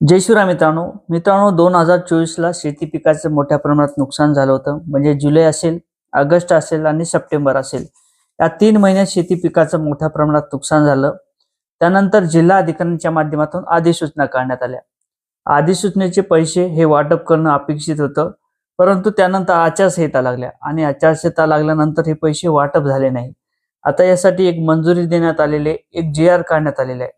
जय शिवराय मित्रांनो. मित्रांनो दोन हजार चोवीसला शेती पिकाचं मोठ्या प्रमाणात नुकसान झालं होतं. म्हणजे जुलै असेल ऑगस्ट असेल आणि सप्टेंबर असेल. या तीन महिन्यात शेती पिकाचं मोठ्या प्रमाणात नुकसान झालं. त्यानंतर जिल्हा अधिकाऱ्यांच्या माध्यमातून अधिसूचना काढण्यात आल्या. अधिसूचनेचे पैसे हे वाटप करणं अपेक्षित होतं परंतु त्यानंतर आचारसंहिता लागल्या आणि आचारसंहिता लागल्यानंतर हे पैसे वाटप झाले नाही. आता यासाठी एक मंजुरी देण्यात आलेले एक जी आर काढण्यात आलेले आहे.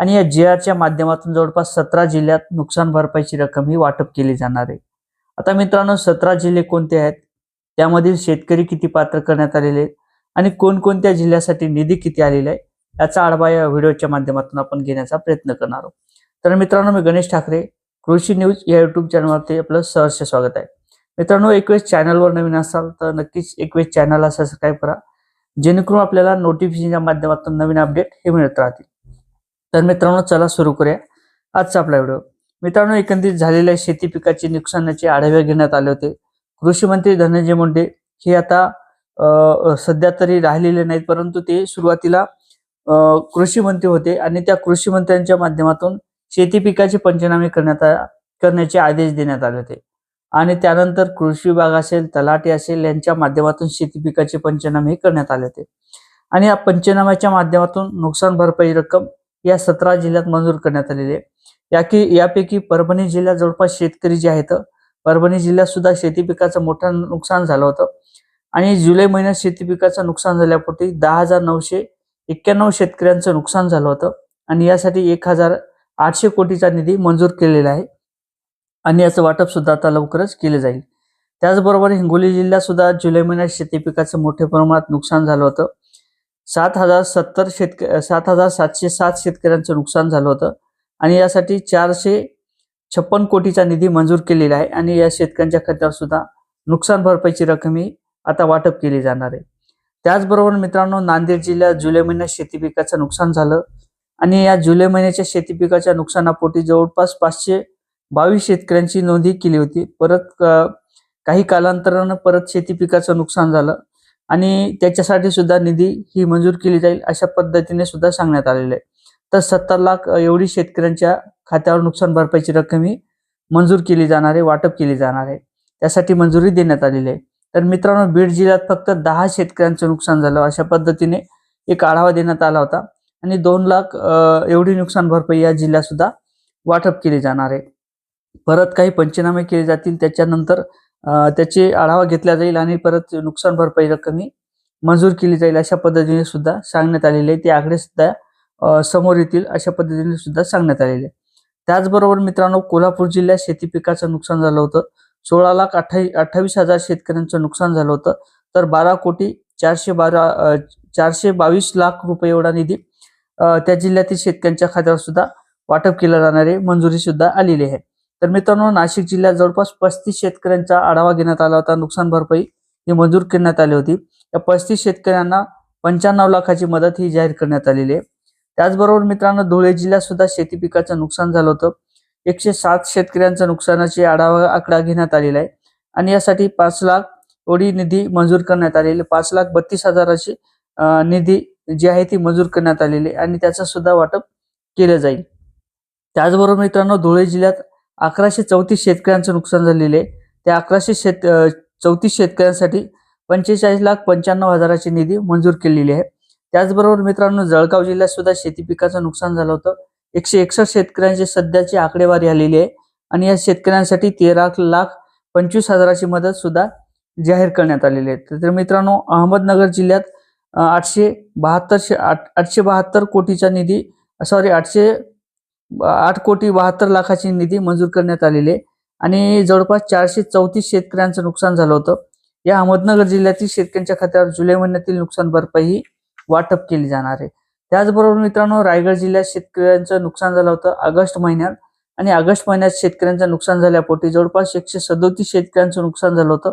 आणि या जी आरच्या माध्यमातून जवळपास सतरा जिल्ह्यात नुकसान भरपाईची रक्कम ही वाटप केली जाणार आहे. आता मित्रांनो सतरा जिल्हे कोणते आहेत? त्यामधील शेतकरी किती पात्र करण्यात आलेले आहेत? आणि कोणकोणत्या जिल्ह्यासाठी निधी किती आलेला आहे? याचा आढावा या व्हिडिओच्या माध्यमातून आपण घेण्याचा प्रयत्न करणार आहोत. तर मित्रांनो मी गणेश ठाकरे कृषी न्यूज या युट्यूब चॅनलवरती आपलं सहर्ष स्वागत आहे. मित्रांनो एक वेळेस चॅनलवर नवीन असाल तर नक्कीच एक वेळेस चॅनलला सबस्क्राईब करा. जेणेकरून आपल्याला नोटिफिकेशनच्या माध्यमातून नवीन अपडेट हे मिळत राहतील. तर मित्रांनो चला सुरू करूया आजचा आपला व्हिडिओ. मित्रांनो एकंदरीत झालेल्या शेती पिकाची नुकसानाचे आढावे घेण्यात आले होते. कृषी मंत्री धनंजय मुंडे हे आता सध्या तरी राहिलेले नाहीत परंतु ते सुरुवातीला कृषी मंत्री होते आणि त्या कृषी मंत्र्यांच्या माध्यमातून शेती पिकाचे पंचनामे करण्यात आ- करण्याचे आदेश देण्यात आले होते. आणि त्यानंतर कृषी विभाग असेल तलाठी असेल यांच्या माध्यमातून शेती पिकाचे पंचनामे करण्यात आले होते. आणि या पंचनाम्याच्या माध्यमातून नुकसान भरपाई रक्कम या सतरा जिल्ह्यात मंजूर करण्यात आलेले या की यापैकी परभणी जिल्ह्यात जवळपास शेतकरी जे आहेत परभणी जिल्ह्यात सुद्धा शेती पिकाचं मोठं नुकसान झालं होतं. आणि जुलै महिन्यात शेती पिकाचं नुकसान झाल्यापोटी दहा हजार नऊशे एक्क्याण्णव शेतकऱ्यांचं नुकसान झालं होतं. आणि यासाठी एक हजार आठशे कोटीचा निधी मंजूर केलेला आहे. आणि याचं वाटप सुद्धा आता लवकरच केलं जाईल. त्याचबरोबर हिंगोली जिल्ह्यात सुद्धा जुलै महिन्यात शेती पिकाचं मोठ्या प्रमाणात नुकसान झालं होतं. सात हजार सत्तर शेतक सात हजार सातशे सात शेतकऱ्यांचं नुकसान झालं होतं. आणि यासाठी चारशे छप्पन कोटीचा निधी मंजूर केलेला आहे आणि या शेतकऱ्यांच्या खात्यावर सुद्धा नुकसान भरपाईची रक्कम ही आता वाटप केली जाणार आहे. त्याचबरोबर मित्रांनो नांदेड जिल्ह्यात जुलै महिन्यात शेती पिकाचं नुकसान झालं आणि या जुलै महिन्याच्या शेती पिकाच्या नुकसानापोटी जवळपास पाचशे बावीस शेतकऱ्यांची नोंदी केली होती. परत काही कालांतरानं परत शेती पिकाचं नुकसान झालं. आणि त्याच्यासाठी सुद्धा निधी ही मंजूर केली जाईल अशा पद्धतीने सुद्धा सांगण्यात आलेलं आहे. तर सत्तर लाख एवढी शेतकऱ्यांच्या खात्यावर नुकसान भरपाईची रक्कम ही मंजूर केली जाणार आहे वाटप केली जाणार आहे. त्यासाठी मंजुरी देण्यात आलेली आहे. तर मित्रांनो बीड जिल्ह्यात फक्त दहा शेतकऱ्यांचं नुकसान झालं अशा पद्धतीने एक आढावा देण्यात आला होता. आणि दोन लाख एवढी नुकसान भरपाई या जिल्ह्यात सुद्धा वाटप केली जाणार आहे. परत काही पंचनामे केले जातील त्याच्यानंतर त्याचे आढावा घेतला जाईल आणि परत नुकसान भरपाई रक्कम ही मंजूर केली जाईल अशा पद्धतीने सुद्धा सांगण्यात आलेले आहे. ते आकडे सुद्धा समोर येतील अशा पद्धतीने सुद्धा सांगण्यात आलेले आहे. त्याचबरोबर मित्रांनो कोल्हापूर जिल्ह्यात शेती पिकाचं नुकसान झालं होतं. सोळा लाख अठ्ठावी अठ्ठावीस हजार शेतकऱ्यांचं नुकसान झालं होतं. तर बारा कोटी चारशे बारा चारशे बावीस लाख रुपये एवढा निधी त्या जिल्ह्यातील शेतकऱ्यांच्या खात्यावर सुद्धा वाटप केलं जाणारे मंजुरी सुद्धा आलेली आहे. तर मित्रांनो नाशिक जिल्ह्यात जवळपास पस्तीस शेतकऱ्यांचा आढावा घेण्यात आला होता. नुकसान भरपाई ही मंजूर करण्यात आली होती. या पस्तीस शेतकऱ्यांना पंच्याण्णव लाखाची मदत ही जाहीर करण्यात आलेली आहे. त्याचबरोबर मित्रांनो धुळे जिल्ह्यात सुद्धा शेती पिकाचं नुकसान झालं होतं. एकशे सात शेतकऱ्यांचं नुकसानाची आढावा आकडा घेण्यात आलेला आहे. आणि यासाठी पाच लाख एवढी निधी मंजूर करण्यात आलेली पाच लाख बत्तीस हजाराची निधी जी आहे ती मंजूर करण्यात आलेली आहे आणि त्याचं सुद्धा वाटप केलं जाईल. त्याचबरोबर मित्रांनो धुळे जिल्ह्यात अकराशे चौतीस शेतकऱ्यांचं नुकसान झालेलं आहे. त्या अकराशे शेत चौतीस शेतकऱ्यांसाठी पंचेचाळीस लाख पंच्याण्णव हजाराची निधी मंजूर केलेली आहे. त्याचबरोबर मित्रांनो जळगाव जिल्ह्यात सुद्धा शेती पिकाचं नुकसान झालं होतं. एकशे एकसष्ट शेतकऱ्यांची सध्याची आकडेवारी आलेली आहे आणि या शेतकऱ्यांसाठी तेरा लाख पंचवीस हजाराची मदत सुद्धा जाहीर करण्यात आलेली आहे. तर मित्रांनो अहमदनगर जिल्ह्यात आठशे बहात्तर शे- आठ- आठशे बहात्तर कोटीचा निधी सॉरी आठशे आठ कोटी बहात्तर लाखाची निधी मंजूर करण्यात आलेली आहे. आणि जवळपास चारशे चौतीस शेतकऱ्यांचं नुकसान झालं होतं. या अहमदनगर जिल्ह्यातील शेतकऱ्यांच्या खात्यावर जुलै महिन्यातील नुकसान भरपाई ही वाटप केली जाणार आहे. त्याचबरोबर मित्रांनो रायगड जिल्ह्यात शेतकऱ्यांचं नुकसान झालं होतं ऑगस्ट महिन्यात. आणि ऑगस्ट महिन्यात शेतकऱ्यांचं नुकसान झाल्यापोटी जवळपास एकशे सदोतीस शेतकऱ्यांचं नुकसान झालं होतं.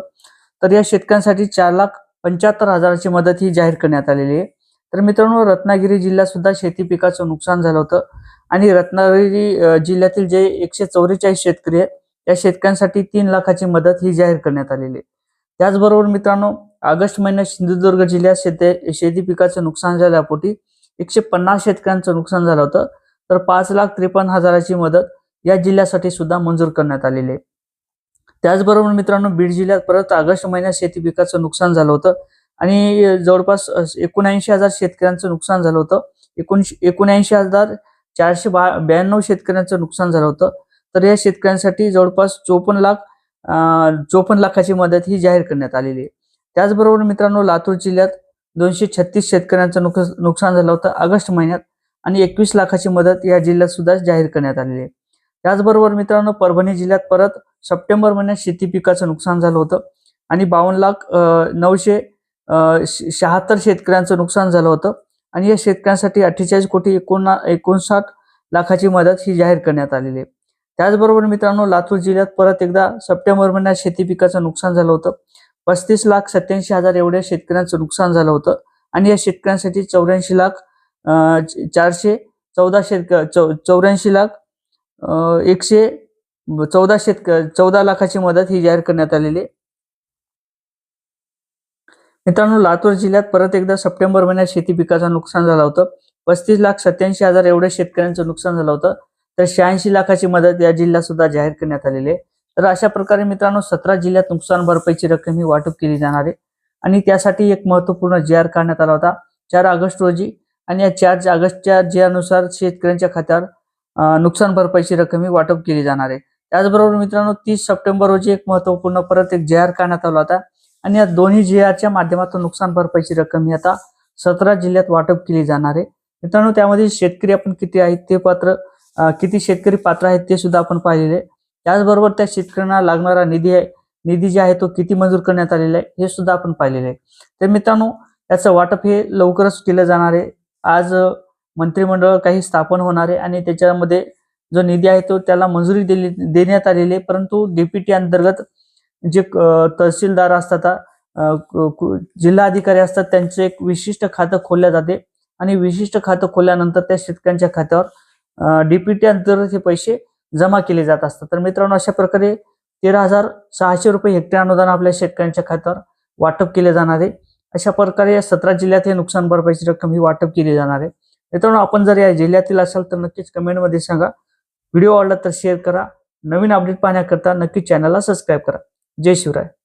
तर या शेतकऱ्यांसाठी चार लाख पंच्याहत्तर हजाराची मदत ही जाहीर करण्यात आलेली आहे. तर मित्रांनो रत्नागिरी जिल्ह्यात सुद्धा शेती पिकाचं नुकसान झालं होतं. आणि रत्नागिरी जिल्ह्यातील जे एकशे चौवेचाळीस शेतकरी आहेत या शेतकऱ्यांसाठी तीन लाखाची मदत ही जाहीर करण्यात आलेली आहे. त्याचबरोबर मित्रांनो ऑगस्ट महिन्यात सिंधुदुर्ग जिल्ह्यात शेती शेती पिकाचं नुकसान झाल्यापोटी एकशे पन्नास शेतकऱ्यांचं नुकसान झालं होतं. तर पाच लाख त्रेपन्न हजाराची मदत या जिल्ह्यासाठी सुद्धा मंजूर करण्यात आलेली आहे. त्याचबरोबर मित्रांनो बीड जिल्ह्यात परत ऑगस्ट महिन्यात शेती पिकाचं नुकसान झालं होतं. आणि जवळपास एकोणऐंशी हजार शेतकऱ्यांचं नुकसान झालं होतं. एकोणशे एकोणऐंशी हजार चारशे बा ब्याण्णव शेतकऱ्यांचं नुकसान झालं होतं. तर या शेतकऱ्यांसाठी जवळपास चोपन्न लाख चोपन्न लाखाची मदत ही जाहीर करण्यात आलेली आहे. त्याचबरोबर मित्रांनो लातूर जिल्ह्यात दोनशे छत्तीस शेतकऱ्यांचं नुक नुकसान झालं होतं ऑगस्ट महिन्यात आणि एकवीस लाखाची मदत या जिल्ह्यात सुद्धा जाहीर करण्यात आलेली आहे. त्याचबरोबर मित्रांनो परभणी जिल्ह्यात परत सप्टेंबर महिन्यात शेती पिकाचं नुकसान झालं होतं आणि बावन्न लाख नऊशे श- शहात्तर शेतकऱ्यांचं नुकसान झालं होतं. आणि या शेतकऱ्यांसाठी अठ्ठेचाळीस कोटी एकोणा एकोणसाठ लाखाची मदत ही जाहीर करण्यात आलेली आहे. त्याचबरोबर मित्रांनो लातूर जिल्ह्यात परत एकदा सप्टेंबर महिन्यात शेती पिकाचं नुकसान झालं होतं. पस्तीस लाख सत्याऐंशी हजार एवढ्या शेतकऱ्यांचं नुकसान झालं होतं. आणि या शेतकऱ्यांसाठी चौऱ्याऐंशी लाख चारशे चौदा शेतक चौ चौऱ्याऐंशी लाख एकशे चौदा शेतक चौदा लाखाची मदत ही जाहीर करण्यात आलेली आहे. मित्रांनो लातूर जिल्ह्यात परत एकदा सप्टेंबर महिन्यात शेती पिकाचं नुकसान झालं होतं. पस्तीस लाख सत्याऐंशी हजार एवढ्या शेतकऱ्यांचं नुकसान झालं होतं. तर शहाऐंशी लाखाची मदत या जिल्ह्यात सुद्धा जाहीर करण्यात आलेली आहे. तर अशा प्रकारे मित्रांनो सतरा जिल्ह्यात नुकसान भरपाईची रक्कम ही वाटप केली जाणार आहे. आणि त्यासाठी एक महत्त्वपूर्ण जी आर काढण्यात आला होता. चार ऑगस्ट रोजी आणि या चार ऑगस्टच्या जे अनुसार शेतकऱ्यांच्या खात्यावर नुकसान भरपाईची रक्कम ही वाटप केली जाणार आहे. त्याचबरोबर मित्रांनो तीस सप्टेंबर रोजी एक महत्त्वपूर्ण परत एक जी आर काढण्यात आला होता. आणि या दोन्ही जिल्ह्याच्या माध्यमातून नुकसान भरपाईची रक्कम ही आता सतरा जिल्ह्यात वाटप केली जाणार आहे. मित्रांनो त्यामध्ये शेतकरी आपण किती आहेत ते पात्र किती शेतकरी पात्र आहेत ते सुद्धा आपण पाहिलेले आहे. त्याचबरोबर त्या शेतकऱ्यांना लागणारा निधी आहे निधी जे आहे तो किती मंजूर करण्यात आलेला आहे हे सुद्धा आपण पाहिलेलं आहे. तर मित्रांनो याचं वाटप हे लवकरच केलं जाणार आहे. आज मंत्रिमंडळ काही स्थापन होणार आहे आणि त्याच्यामध्ये जो निधी आहे तो त्याला मंजुरी दिली देण्यात आलेली आहे. परंतु डीपीटी अंतर्गत जे तहसीलदार असतात जिल्हाधिकारी जिल्हा अधिकारी असतात त्यांचं एक विशिष्ट खातं खोलल्या जाते. आणि विशिष्ट खातं खोलल्यानंतर त्या शेतकऱ्यांच्या खात्यावर डीपीटी अंतर्गत हे पैसे जमा केले जात असतात. तर मित्रांनो अशा प्रकारे तेरा हजार सहाशे रुपये हेक्टर अनुदान आपल्या शेतकऱ्यांच्या खात्यावर वाटप केले जाणार आहे. अशा प्रकारे या सतरा जिल्ह्यात हे नुकसान भरपाईची रक्कम ही वाटप केली जाणार आहे. मित्रांनो आपण जर या जिल्ह्यातील असाल तर नक्कीच कमेंटमध्ये सांगा. व्हिडिओ आवडला तर शेअर करा. नवीन अपडेट पाहण्याकरता नक्की चॅनलला सबस्क्राईब करा. जय शिवराय.